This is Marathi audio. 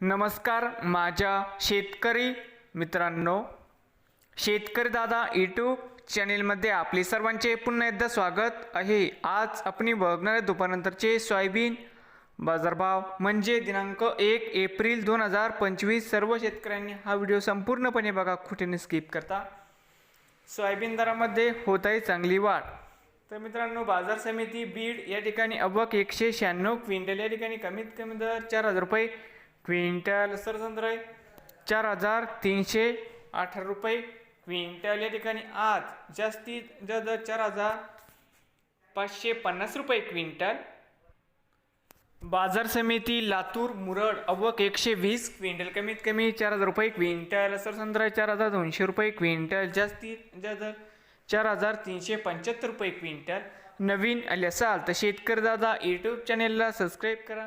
नमस्कार माझ्या शेतकरी मित्रांनो. शेतकरी दादा यूट्यूब चॅनेलमध्ये आपले सर्वांचे पुन्हा एकदा स्वागत आहे. आज आपण बघणार आहे दुपारनंतरचे सोयाबीन बाजारभाव. म्हणजे दिनांक एक एप्रिल दोन हजार पंचवीस. सर्व शेतकऱ्यांनी हा व्हिडिओ संपूर्णपणे बघा कुठेने स्किप करता. सोयाबीन दरामध्ये होत आहे चांगली वाढ. तर मित्रांनो बाजार समिती बीड या ठिकाणी अवक एकशे शहाण्णव क्विंटल या ठिकाणी कमीत कमी दर चार हजार रुपये. क्विंटल सरसंद्र आहे चार हजार तीनशे अठरा रुपये. क्विंटल या ठिकाणी आज जास्तीत जास्त चार हजार पाचशे पन्नास रुपये क्विंटल. बाजार समिती लातूर मुरड अवक एकशे वीस. क्विंटल कमीत कमी चार हजार रुपये. क्विंटल सरसंद्रा चार हजार दोनशे रुपये. क्विंटल जास्तीत जास्त चार हजार तीनशे पंच्याहत्तर रुपये क्विंटल. नवीन आले असाल तर शेतकरी दादा यूट्यूब चॅनेलला सबस्क्राईब करा.